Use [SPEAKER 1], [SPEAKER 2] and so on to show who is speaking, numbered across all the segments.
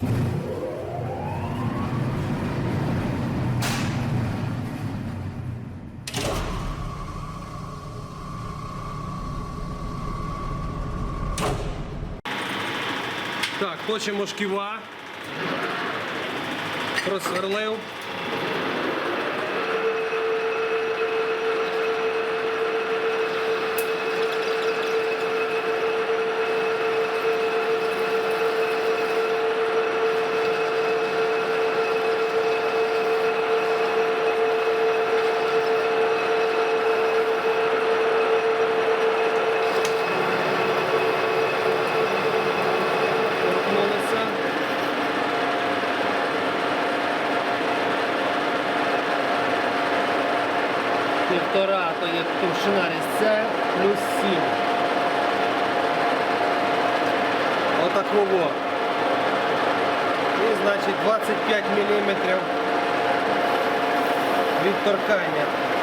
[SPEAKER 1] Так, точимо шківа. Просверлив. Є товщина різця, плюс 7. Отак вово. І значить 25 мм від торкання.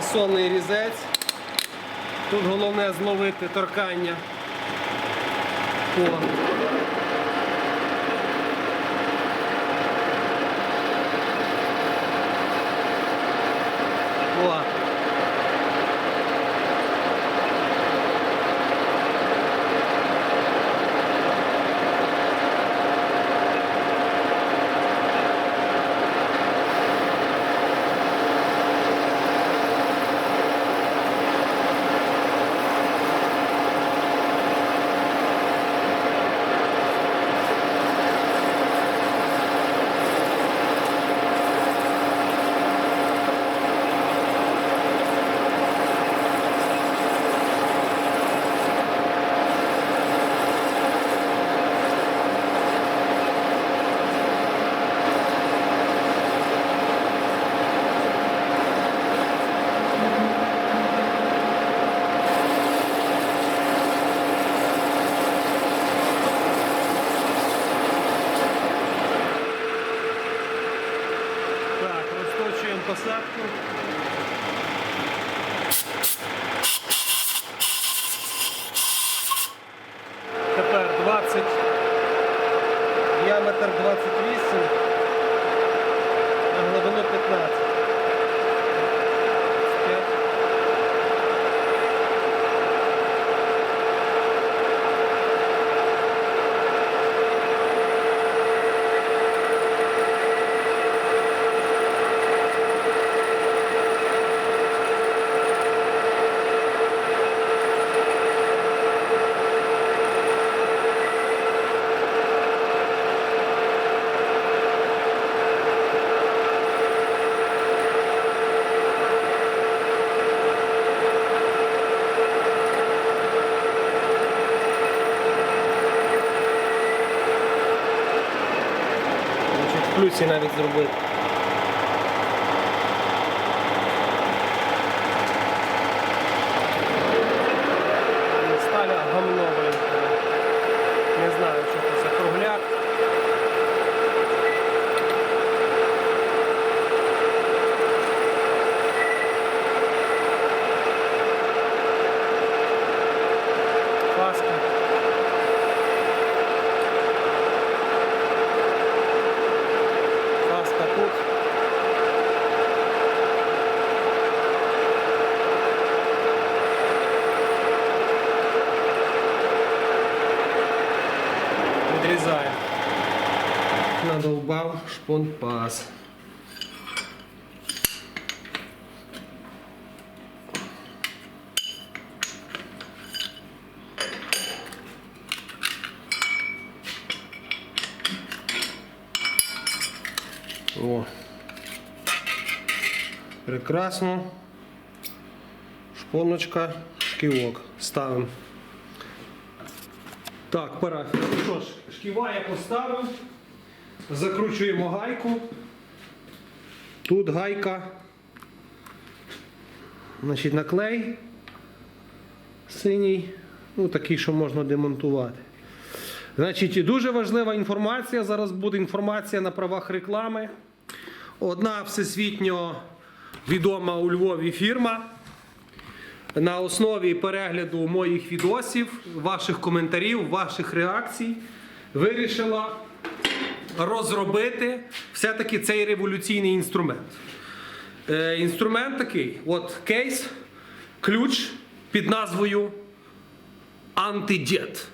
[SPEAKER 1] Фасонний різець. Тут головне зловити торкання. О. зробити. Сталя гамнова. Не знаю, що
[SPEAKER 2] там. Шпунт-паз. О. Прекрасно. Шпоночка, шківок. Ставимо. Так, парафія. Ну що ж, шківа я поставив. Закручуємо гайку. Тут гайка. Значить, наклей синій. Ну, такий, що можна демонтувати. Значить, дуже важлива інформація. Зараз буде інформація на правах реклами. Одна всесвітньо відома у Львові фірма. На основі перегляду моїх відосів, ваших коментарів, ваших реакцій вирішила розробити все-таки цей революційний інструмент. Е, інструмент такий: от кейс, ключ під назвою Антидєт.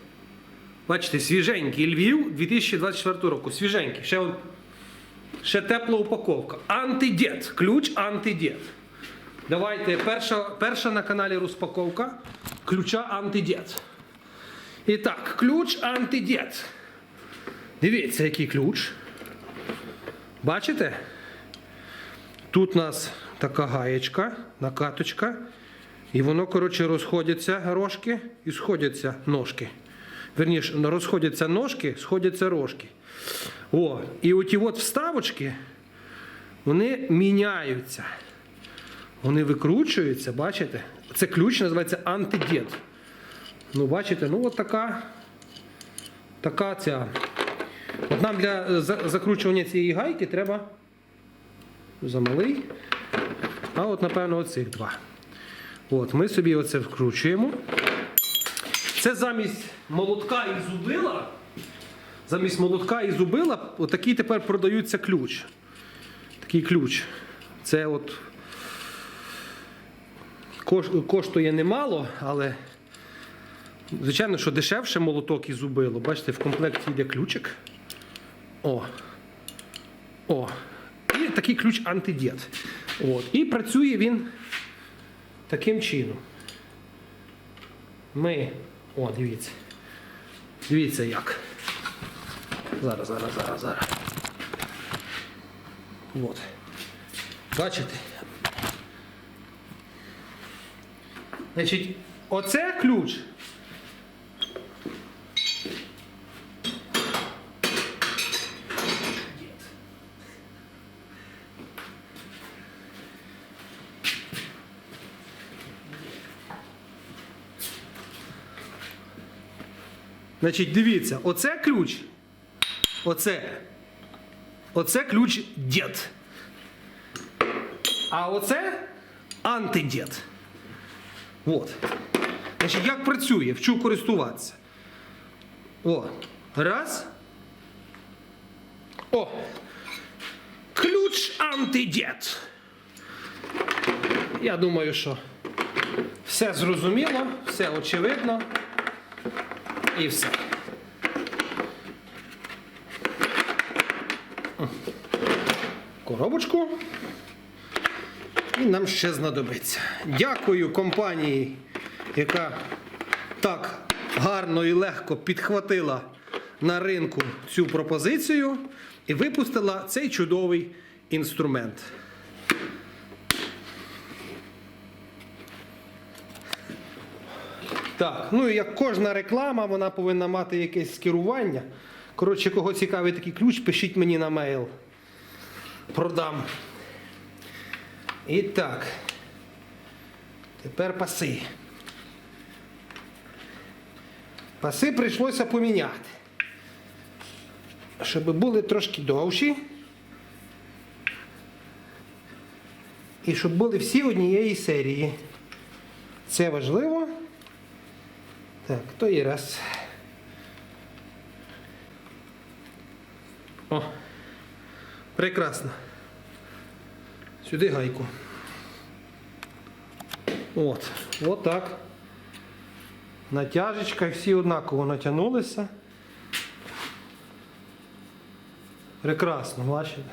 [SPEAKER 2] Бачите, свіженький Львів 2024 року. Свіженький. Ще, ще тепла упаковка. Антидєт. Ключ антидєт. Давайте, перша, перша на каналі розпаковка ключа антидєт. І так, ключ антидєт. Дивіться, який ключ. Бачите? Тут у нас така гаєчка, накаточка. І воно, коротше, розходяться рожки і сходяться ножки. Верніше, розходяться ножки, сходяться рожки. О, і оті от вставочки, вони міняються. Вони викручуються, бачите? Це ключ називається антидід. Ну, бачите, ну от така, така ця. Нам для е, закручування цієї гайки треба замалий. А от, напевно, оцих два. От, ми собі оце вкручуємо. Це замість молотка і зубила. Замість молотка і зубила, отакий тепер продаються ключ. Такий ключ. Це от коштує немало, але звичайно, що дешевше молоток і зубило. Бачите, в комплекті йде ключик. О. О. І такий ключ антидід. От. І працює він таким чином. Ми. О, дивіться. Дивіться як. Зараз, зараз, зараз, зараз. От. Бачите? Значить, оце ключ. Значить, дивіться, оце ключ. Оце. Оце ключ дід. А оце антидід. От. Значить, як працює, вчу користуватися. О. Раз. О. Ключ антидід. Я думаю, що все зрозуміло, все очевидно. І все. Коробочку. І нам ще знадобиться. Дякую компанії, яка так гарно і легко підхватила на ринку цю пропозицію і випустила цей чудовий інструмент. Так, ну і як кожна реклама, вона повинна мати якесь скерування. Коротше, кого цікавий такий ключ, пишіть мені на мейл. Продам. І так. Тепер паси. Паси прийшлося поміняти. Щоб були трошки довші. І щоб були всі однієї серії. Це важливо. Так, то і раз. О, прекрасно. Сюди гайку. От, от так. Натяжечка, всі однаково натягнулися. Прекрасно, бачите?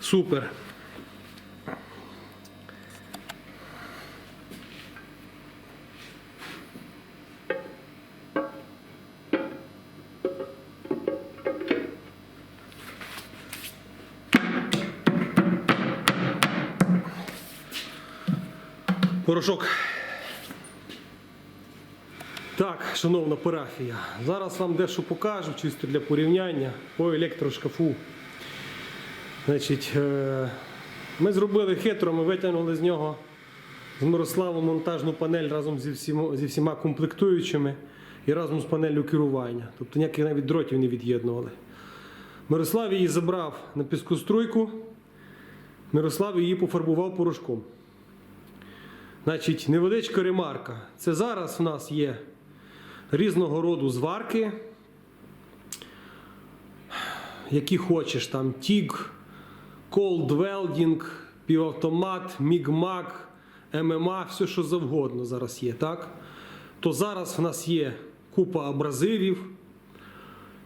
[SPEAKER 2] Супер. Порошок. Так, шановна парафія, зараз вам дещо покажу, чисто для порівняння по електрошкафу. Значить, е, ми зробили хитро, ми витягнули з нього з Мирославом монтажну панель разом зі всіма, зі всіма комплектуючими і разом з панелью керування. Тобто ніяких навіть дротів не від'єднували. Мирослав її забрав на піскоструйку, Мирослав її пофарбував порошком. Значить, невеличка ремарка. Це зараз у нас є різного роду зварки, які хочеш, там TIG, Cold Welding, півавтомат, Мігмак, ММА, все що завгодно зараз є, так? То зараз в нас є купа абразивів,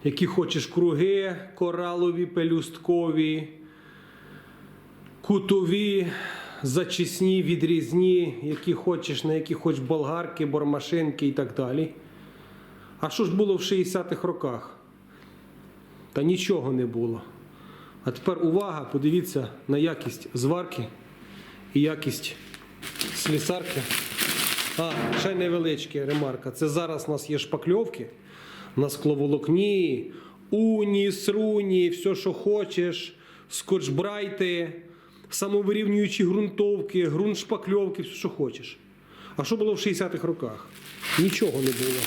[SPEAKER 2] які хочеш круги, коралові, пелюсткові, кутові, зачисні, відрізні, які хочеш, на які хоч болгарки, бормашинки і так далі. А що ж було в 60-х роках? Та нічого не було. А тепер увага, подивіться на якість зварки і якість слісарки. А, ще невеличка ремарка. Це зараз у нас є шпакльовки на скловолокні, уні, сруні, все, що хочеш, скотчбрайти, самовирівнюючі ґрунтовки, ґрунт шпакльовки, все, що хочеш. А що було в 60-х роках? Нічого не було.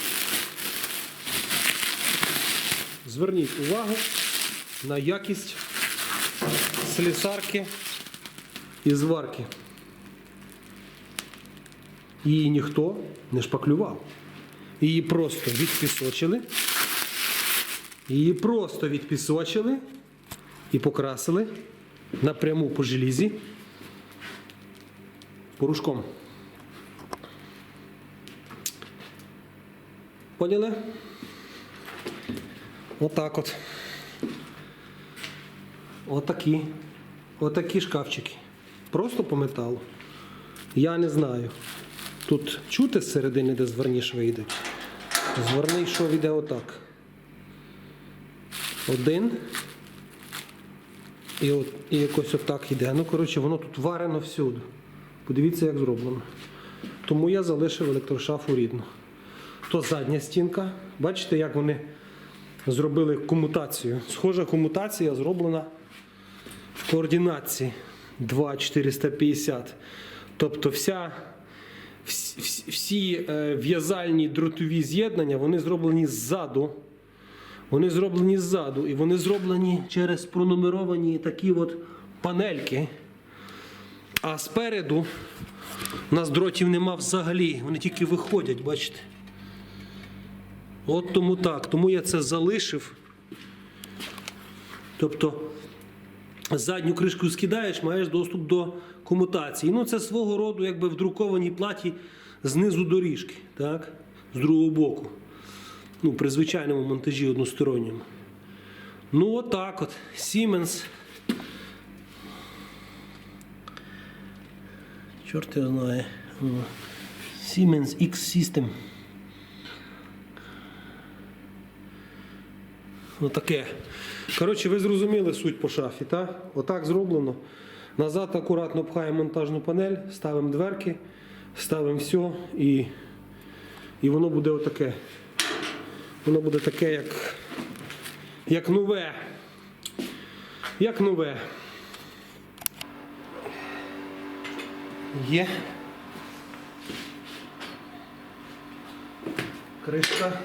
[SPEAKER 2] Зверніть увагу на якість слісарки і зварки. Її ніхто не шпаклював. Її просто відпісочили. Її просто відпісочили і покрасили напряму по желізі порошком. Поняли? Отак от. Отакі. Отакі шкафчики. Просто по металу. Я не знаю. Тут чути з середини, де зверні шви йдуть. Зверний шов йде отак. Один. І, от, і якось отак йде. Ну, коротше, воно тут варено всюди. Подивіться, як зроблено. Тому я залишив електрошафу рідну. То задня стінка. Бачите, як вони зробили комутацію. Схожа комутація зроблена в координації 2,450. Тобто вся, всі, всі- е, в'язальні дротові з'єднання вони зроблені ззаду. Вони зроблені ззаду і вони зроблені через пронумеровані такі от панельки. А спереду у нас дротів нема взагалі. Вони тільки виходять, бачите? От тому так. Тому я це залишив. Тобто задню кришку скидаєш, маєш доступ до комутації. Ну, це свого роду, якби в друкованій платі знизу доріжки, так? З другого боку. Ну, при звичайному монтажі односторонньому. Ну, отак от. Siemens. Чорт його знає. Siemens X System. Отаке. Коротше, ви зрозуміли суть по шафі, так? Отак зроблено. Назад акуратно пхаємо монтажну панель, ставимо дверки, ставимо все і, і воно буде отаке. Воно буде таке, як, як нове. Як нове. Є. Кришка.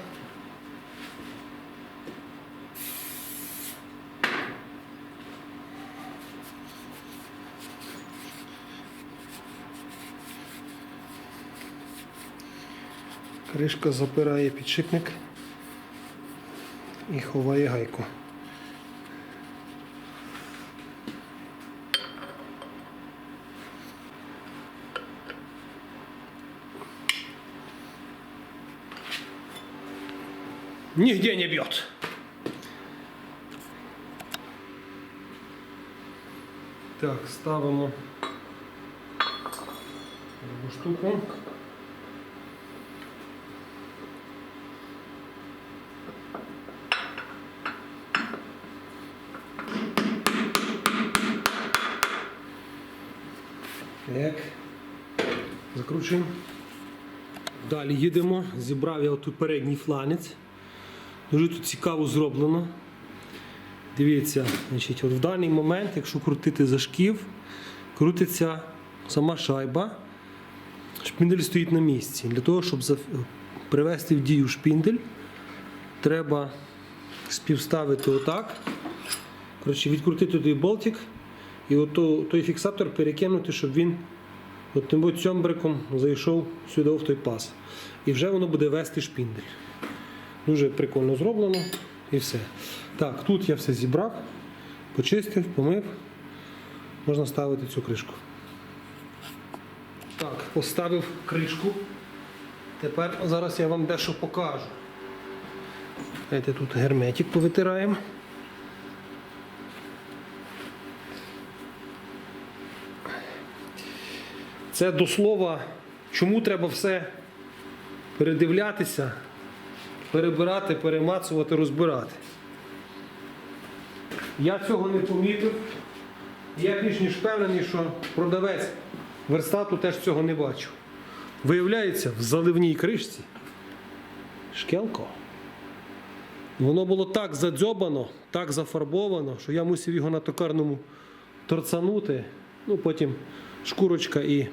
[SPEAKER 2] Кришка запирає підшипник і ховає гайку. Нигде не бьет. Так, ставимо другу штуку. Так. Закручуємо. Далі їдемо. Зібрав я отут передній фланець. Дуже тут цікаво зроблено. Дивіться, значить, от в даний момент, якщо крутити за шків, крутиться сама шайба. Шпіндель стоїть на місці. Для того, щоб привести в дію шпіндель, треба співставити отак. Коротше, відкрутити той болтик і ото, той фіксатор перекинути, щоб він от тим от цьомбриком зайшов сюди в той паз. І вже воно буде вести шпіндель. Дуже прикольно зроблено і все. Так, тут я все зібрав, почистив, помив. Можна ставити цю кришку. Так, поставив кришку. Тепер зараз я вам дещо покажу. Тут герметик повитираємо. Це до слова, чому треба все передивлятися, перебирати, перемацувати, розбирати. Я цього не помітив. Я більш ніж впевнений, що продавець верстату теж цього не бачив. Виявляється, в заливній кришці шкелко. Воно було так задзьобано, так зафарбовано, що я мусив його на токарному торцанути. Ну, потім шкурочка і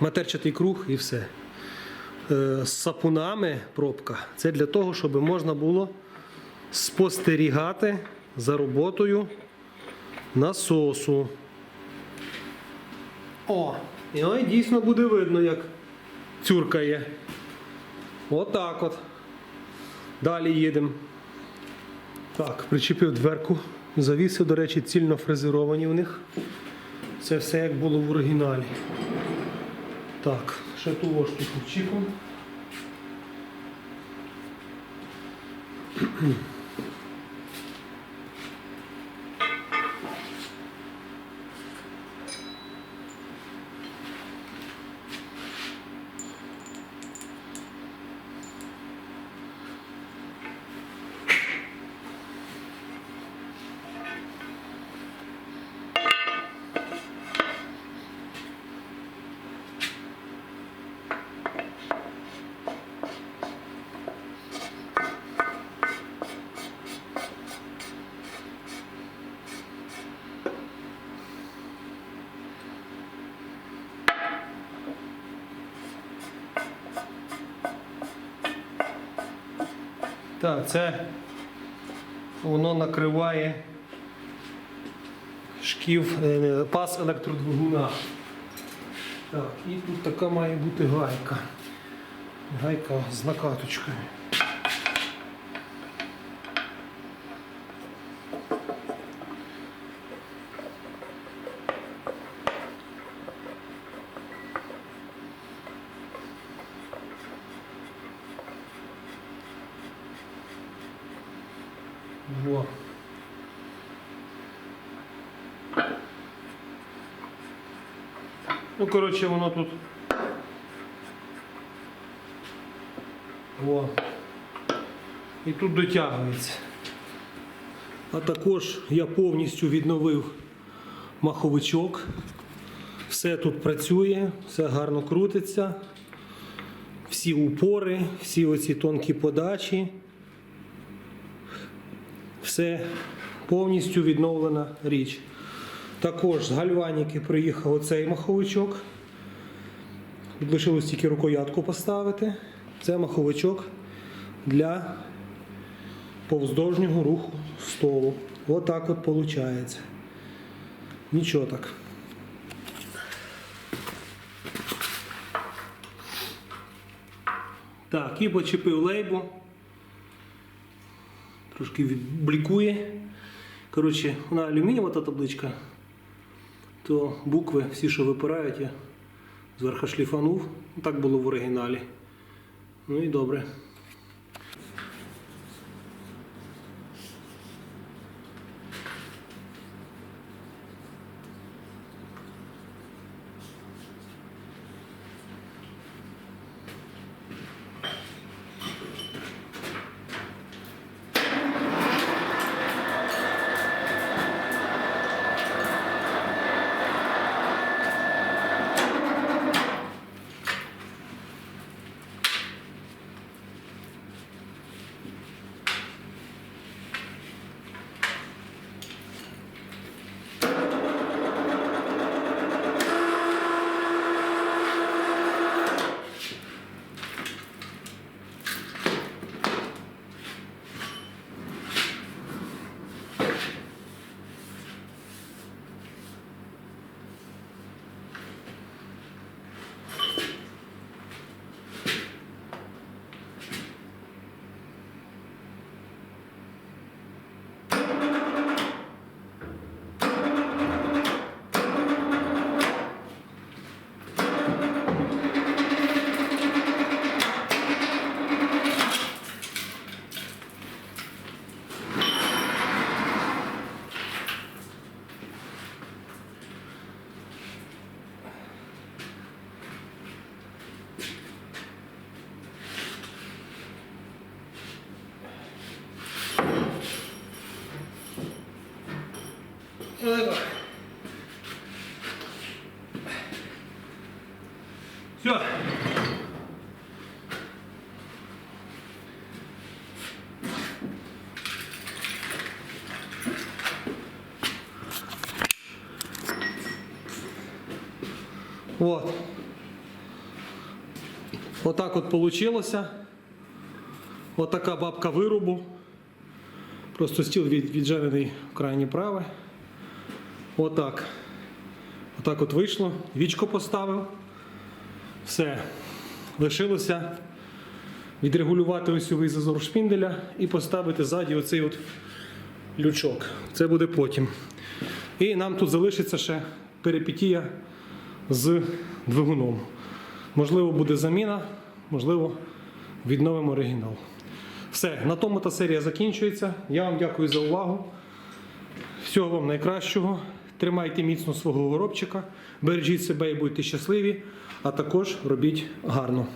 [SPEAKER 2] матерчатий круг і все. Е, З сапунами пробка це для того, щоб можна було спостерігати за роботою насосу. О, і ой, дійсно буде видно, як цюркає. Отак от. Далі їдемо. Так, причепив дверку. Завіси, до речі, цільно фрезеровані у них. Це все як було в оригіналі. Так, ще ту ложку чіпом. Так, це воно накриває шків е, пас електродвигуна. Так, і тут така має бути гайка. Гайка з накаточкою. Коротше, воно тут. Во. І тут дотягується. А також я повністю відновив маховичок. Все тут працює, все гарно крутиться. Всі упори, всі оці тонкі подачі. Все повністю відновлена річ. Також з гальваніки приїхав оцей маховичок. Лишилось тільки рукоятку поставити. Це маховичок для повздовжнього руху столу. Отак от виходить. Нічого так. Так, і почепив лейбу трошки відблікує. Коротше, вона алюмінієва та табличка, то букви, всі, що випирають, я зверху шліфанув. Так було в оригіналі. Ну і добре. Вот. Отак от получилося. Отака бабка вирубу. Просто стіл від, віджарений в крайнє праве. Отак. Отак от вийшло. Вічко поставив. Все. Лишилося відрегулювати ось цей зазор шпінделя і поставити ззаді оцей от лючок. Це буде потім. І нам тут залишиться ще перипетія з двигуном. Можливо, буде заміна, можливо, відновимо оригінал. Все, на тому та серія закінчується. Я вам дякую за увагу. Всього вам найкращого. Тримайте міцно свого горобчика, бережіть себе і будьте щасливі, а також робіть гарно.